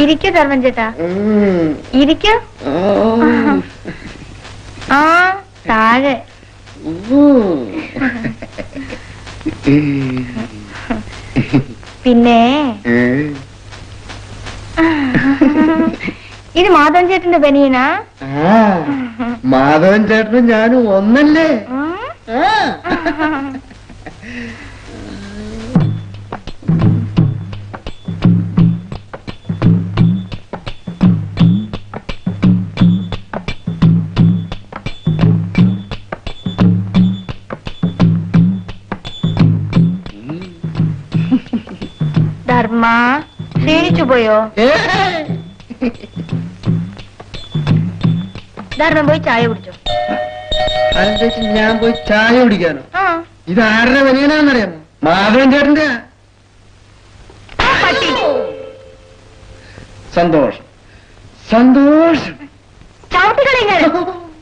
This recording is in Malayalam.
ഇരിക്കൂ ധർമ്മൻ ചേട്ടാ. ഇരിക്കൂ. ആ താഴെ. പിന്നെ ഇത് മാധവൻ ചേട്ടന്റെ ബനിയനാ മാധവൻ ചേട്ടനും ഞാനും ഒന്നല്ലേ ആ. ധർമ്മ ക്ഷീണിച്ചു പോയോ. ധർമ്മം പോയി ചായ കുടിച്ചോ ചേച്ചി ഞാൻ പോയി ചായ കുടിക്കാനോ? ഇത് ആരുടെ വനിയനാന്നറിയാമോ മാധവൻ ചേട്ടന്റെ സന്തോഷം. സന്തോഷം. ചവിട്ടിക്കളി